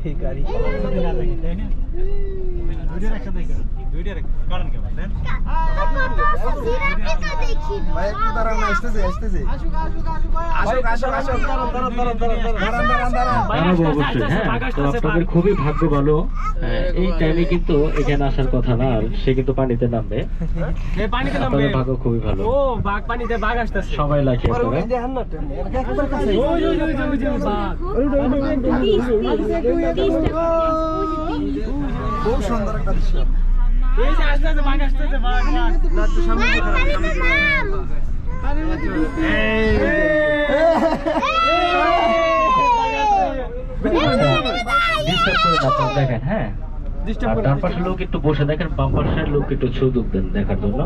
এই গাড়ি হ্যাঁ আপনাদের খুবই ভাগ্য ভালো হ্যাঁ, এই টাইমে কিন্তু এখানে আসার কথা না আর সে কিন্তু পানিতে নামবে আপনাদের ভাগ্য খুবই ভালো ও পানিতে বাঘ আসতেছে সবাই আপনারা খুব সুন্দর একটা দৃশ্য। দেখেন হ্যাঁ ডান পাশের লোক একটু বসে দেখেন বাম পাশের লোক একটু সুযোগ দেন দেখার জন্য।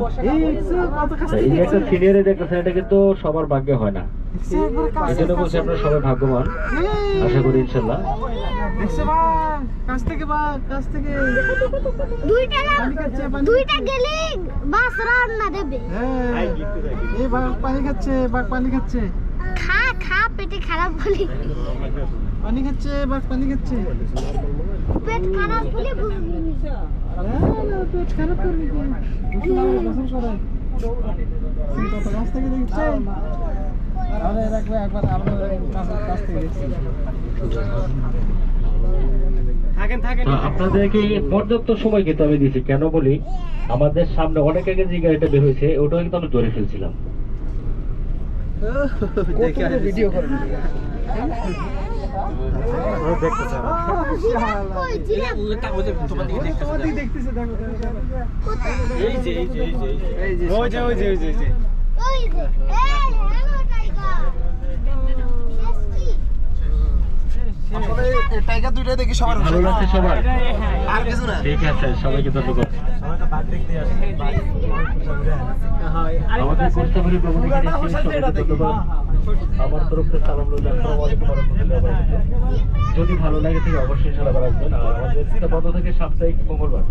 এই যে একটা সিনিয়রে দেখতেছেন এটা কিন্তু সবার ভাগ্যে হয় না। এই বলছি আপনারা সবাই ভাগ্যবান। আশা করি ইনশাল্লাহ। কাছ থেকে বা কাছ থেকে। দুইটা দুইটা গেলে বাস রান্না দেবে। হ্যাঁ এই বাঘ পানি খাচ্ছে বাঘ পানি খাচ্ছে। খা খা পেটে খারাপ বলি। পানি খাচ্ছে বাঘ পানি খাচ্ছে। পেট খারাপ বলে পেট খারাপ করবি গোসল করে কত কাছ থেকে দেখছে? আরে রাখবে একবার আমরা কাছ কাছ থেকে দেখছি। থাকেন থাকেন। তো আপনাদেরকে পর্যাপ্ত সময় কিন্তু আমি দিয়েছি। কেন বলি? আমাদের সামনে অনেক আগে যে গাড়িটা বের হয়েছে ওটাও কিন্তু আমি ধরে ফেলছিলাম। ভিডিও দেখতেছে দেখো দেখো, দেখো। কোথায় এই যে এই যে এই যে এই যে ওই যে ওই যে ওই যে ওই যে ওই যে এই হ্যালো টাইগার শেষ কি আসলে এই টাইগার দুইটা দেখি সবার ভালো লাগছে সবার আর কিছু না ঠিক আছে সবাইকে ধন্যবাদ আমাদের ভ্রমণে আমার তরফ থেকে সালাম রইল। যদি ভালো লাগে থেকে অবশ্যই সালাম রাখবেন আর আমাদের বন্ধ থাকে সাপ্তাহিক মঙ্গলবার